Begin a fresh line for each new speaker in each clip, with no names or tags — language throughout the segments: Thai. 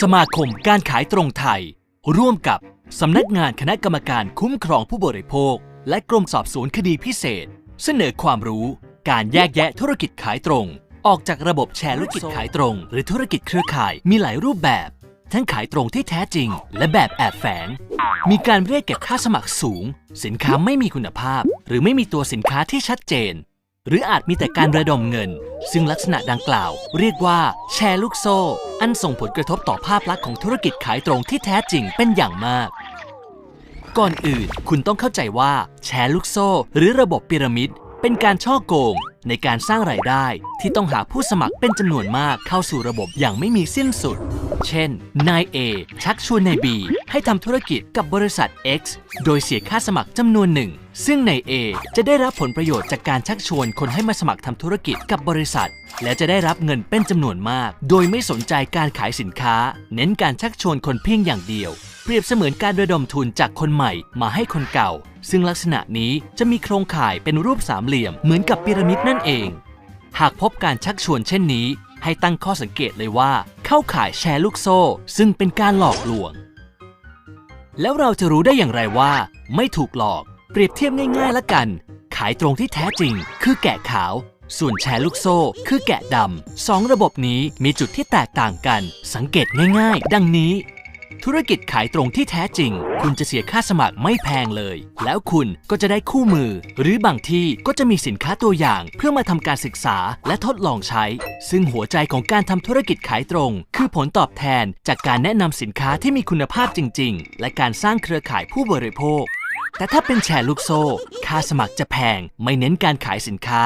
สมาคมการขายตรงไทย ร่วมกับสำนักงานคณะกรรมการคุ้มครองผู้บริโภค และกรมสอบสวนคดีพิเศษ เสนอความรู้ การแยกแยะธุรกิจขายตรง ออกจากระบบแชร์ธุรกิจขายตรง หรือธุรกิจเครือข่ายมีหลายรูปแบบ ทั้งขายตรงที่แท้จริง และแบบแอบแฝง มีการเรียกเก็บค่าสมัครสูง สินค้าไม่มีคุณภาพ หรือไม่มีตัวสินค้าที่ชัดเจน หรืออาจมีแต่การระดมเงิน ซึ่งลักษณะดังกล่าว เรียกว่าแชร์ลูกโซ่ อันส่งผลกระทบต่อภาพลักษณ์ของธุรกิจขายตรงที่แท้จริงเป็นอย่างมาก ก่อนอื่นคุณต้องเข้าใจว่าแชร์ลูกโซ่ หรือระบบพีระมิด เป็นการช่อโกง ในการสร้างรายได้ที่ต้องหาผู้สมัครเป็นจำนวนมากเข้าสู่ระบบอย่างไม่มีสิ้นสุด เช่น นาย A ชักชวนนาย B ให้ทำธุรกิจกับบริษัท X โดยเสียค่าสมัครจำนวนหนึ่ง ซึ่งนาย A จะได้รับผลประโยชน์จากการชักชวนคนให้มาสมัครทำธุรกิจกับบริษัท และจะได้รับเงินเป็นจำนวนมาก โดยไม่สนใจการขายสินค้า เน้นการชักชวนคนเพียงอย่างเดียว เปรียบเสมือนการระดมทุนจากคนใหม่มาให้คนเก่า ซึ่งลักษณะนี้จะมีโครงข่ายเป็นรูปสามเหลี่ยมเหมือนกับพีระมิดนั่นเอง หากพบการชักชวนเช่นนี้ ให้ตั้งข้อสังเกตเลยว่า เข้าข่ายแชร์ลูกโซ่ ซึ่งเป็นการหลอกลวง แล้วเราจะรู้ได้อย่างไรว่า ไม่ถูกหลอก เปรียบเทียบง่ายๆละกัน ขายตรงที่แท้จริง คือแกะขาว ส่วนแชร์ลูกโซ่ คือแกะดำสองระบบนี้มีจุดที่แตกต่างกัน สังเกตง่ายๆ ดังนี้ ธุรกิจขายตรงที่แท้จริง คุณจะเสียค่าสมัครไม่แพงเลย แล้วคุณก็จะได้คู่มือ หรือบางที่ก็จะมีสินค้าตัวอย่างเพื่อมาทำการศึกษาและทดลองใช้ ซึ่งหัวใจของการทำธุรกิจขายตรง คือผลตอบแทนจากการแนะนำสินค้าที่มีคุณภาพจริง ๆ และการสร้างเครือข่ายผู้บริโภคแต่ถ้าเป็นแชร์ลูกโซ่ ค่าสมัครจะแพง ไม่เน้นการขายสินค้า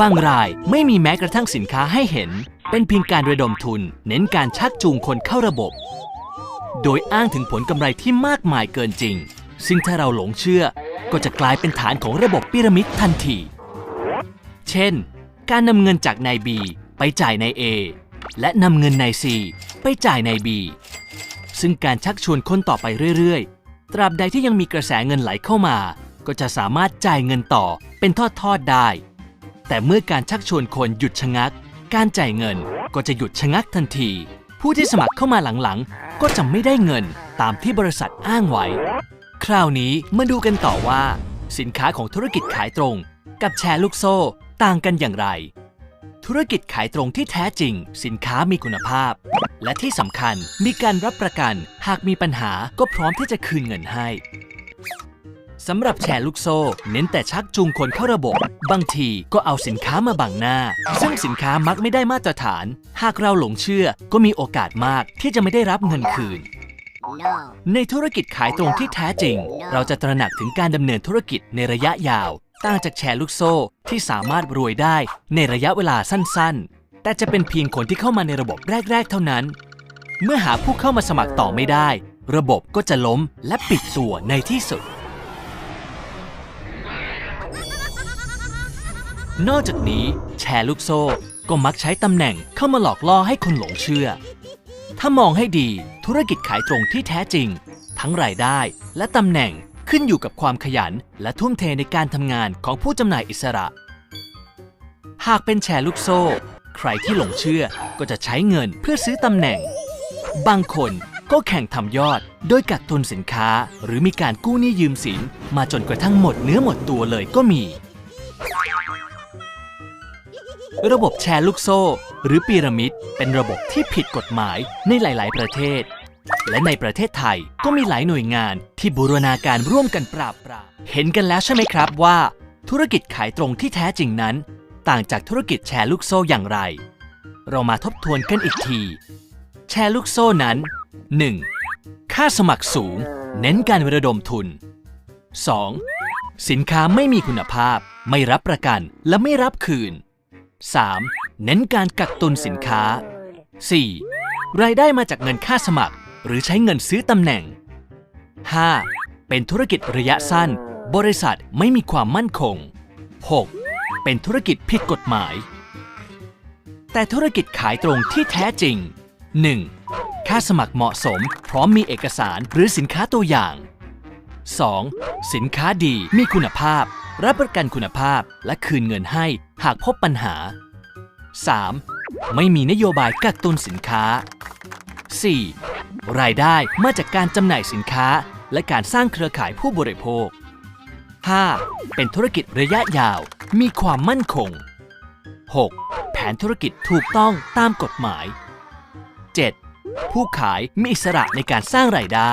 บางรายไม่มีแม้กระทั่งสินค้าให้เห็น เป็นเพียงการระดมทุน เน้นการชักจูงคนเข้าระบบ โดยอ้างถึงผลกำไรที่มากมายเกินจริง ซึ่งถ้าเราหลงเชื่อก็จะกลายเป็นฐานของระบบพีระมิดทันที เช่น การนำเงินจากนาย B ไปจ่ายนาย A และนำเงินนาย C ไปจ่ายนาย B ซึ่งการชักชวนคนต่อไปเรื่อยๆ ตราบใดที่ยังมีกระแสเงินไหลเข้ามา ก็จะสามารถจ่ายเงินต่อเป็นทอดๆได้ แต่เมื่อการชักชวนคนหยุดชะงัก การจ่ายเงินก็จะหยุดชะงักทันที ผู้ที่สมัครเข้ามาหลังๆ ก็จะไม่ได้เงินตามที่บริษัทอ้างไว้ คราวนี้มาดูกันต่อว่า สินค้าของธุรกิจขายตรง กับแชร์ลูกโซ่ต่างกันอย่างไร ธุรกิจขายตรงที่แท้จริง สินค้ามีคุณภาพ และที่สำคัญมีการรับประกัน หากมีปัญหาก็พร้อมที่จะคืนเงินให้ สำหรับแชร์ลูกโซ่ เน้นแต่ชักจูงคนเข้าระบบบางทีก็เอาสินค้ามาบังหน้า ซึ่งสินค้ามักไม่ได้มาตรฐาน หากเราหลงเชื่อก็มีโอกาสมากที่จะไม่ได้รับเงินคืน
No.
ในธุรกิจขายตรงที่แท้จริง เราจะตระหนักถึงการดำเนินธุรกิจในระยะยาว ต่างจากแชร์ลูกโซ่ที่สามารถรวยได้ในระยะเวลาสั้นๆ แต่จะเป็นเพียงคนที่เข้ามาในระบบแรก ๆ เท่านั้น เมื่อหาผู้เข้ามาสมัครต่อไม่ได้ ระบบก็จะล้มและปิดตัวในที่สุด นอกจากนี้แชร์ลูกโซ่ก็มักใช้ตำแหน่งเข้ามาหลอกล่อให้คนหลงเชื่อ ถ้ามองให้ดีธุรกิจขายตรงที่แท้จริง ทั้งรายได้และตำแหน่งขึ้นอยู่กับความขยันและทุ่มเทในการทำงานของผู้จำหน่ายอิสระ หากเป็นแชร์ลูกโซ่ ใครที่หลงเชื่อก็จะใช้เงินเพื่อซื้อตำแหน่ง บางคนก็แข่งทำยอดโดยกักตุนสินค้า หรือมีการกู้หนี้ยืมสิน มาจนกระทั่งหมดเนื้อหมดตัวเลยก็มี ระบบแชร์ลูกโซ่ หรือพีระมิดเป็นระบบที่ผิดกฎหมายในหลาย ๆ ประเทศ และในประเทศไทยก็มีหลายหน่วยงานที่บูรณาการร่วมกันปราบปรามเห็นกันแล้วใช่ไหมครับว่า ธุรกิจขายตรงที่แท้จริงนั้น ต่างจากธุรกิจแชร์ลูกโซ่อย่างไร เรามาทบทวนกันอีกที แชร์ลูกโซ่นั้น 1. ค่าสมัครสูง เน้นการระดมทุน 2. สินค้าไม่มีคุณภาพ ไม่รับประกันและไม่รับคืน 3. เน้นการกักตุนสินค้า 4. รายได้มาจากเงินค่าสมัคร หรือใช้เงินซื้อตำแหน่ง 5. เป็นธุรกิจระยะสั้น บริษัทไม่มีความมั่นคง 6. เป็นธุรกิจผิดกฎหมาย แต่ธุรกิจขายตรงที่แท้จริง 1. ค่าสมัครเหมาะสม พร้อมมีเอกสารหรือสินค้าตัวอย่าง 2. สินค้าดีมีคุณภาพ รับประกันคุณภาพและคืนเงินให้หากพบปัญหา 3. ไม่มีนโยบายกักตุนสินค้า 4. รายได้มาจากการจำหน่ายสินค้า และการสร้างเครือข่ายผู้บริโภค 5. เป็นธุรกิจระยะยาว มีความมั่นคง 6. แผนธุรกิจถูกต้องตามกฎหมาย 7. ผู้ขายมีอิสระในการสร้างรายได้